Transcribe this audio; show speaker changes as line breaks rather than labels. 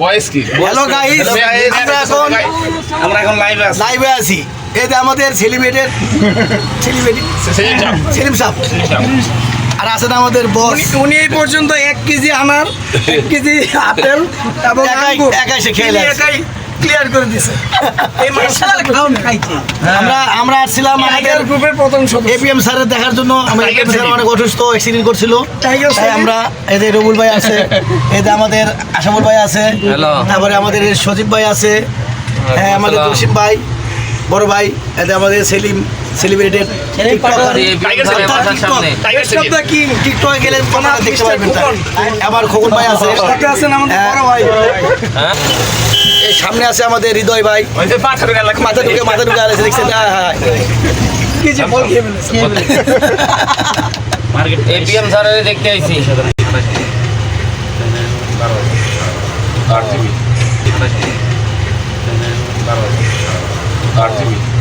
বয়স কি?
Hello guys আমরা এখন
আমরা এখন লাইভে আছি।
লাইভে আছি। এই আমাদের সেলিব্রেটেড
সেলিম সাহেব।
আর আছেন আমাদের বস
উনি এই পর্যন্ত এক কেজি আনার এক কেজি আপেল এবং
একাই- একাই সে খেয়ে
একাই ক্লিয়ার করে দিছে। এই খাইছে।
আমরা আমরা আসছিলাম আমাদের
গ্রুপের প্রথম সদস্য।
এপিএম স্যারের দেখার জন্য আমরা এপিএম স্যার অনেক অসুস্থ অ্যাক্সিডেন্ট করছিল। তাই আমরা এই যে রবুল ভাই আছে এই যে আমাদের আশামুল ভাই আছে তারপরে আমাদের এই সজীব ভাই আছে হ্যাঁ আমাদের জসিম ভাই। বড় ভাই যে আমাদের সেলিম সেলিব্রেটেড টিকটকে গেলে আপনারা দেখতে পারবেন আবার খোকন ভাই আছে।
আছেন আমাদের
হ্যাঁ।
বড় ভাই।
এই সামনে আছে আমাদের হৃদয় ভাই।
ওই যে
মাথা ঢুকে মাথা ঢুকে আছে দেখছেন? হ্যাঁ হ্যাঁ
কি যে বল খেয়ে ফেলেছে।
এপিএম স্যারের দেখতে আইছি।
জিবি আট জিবি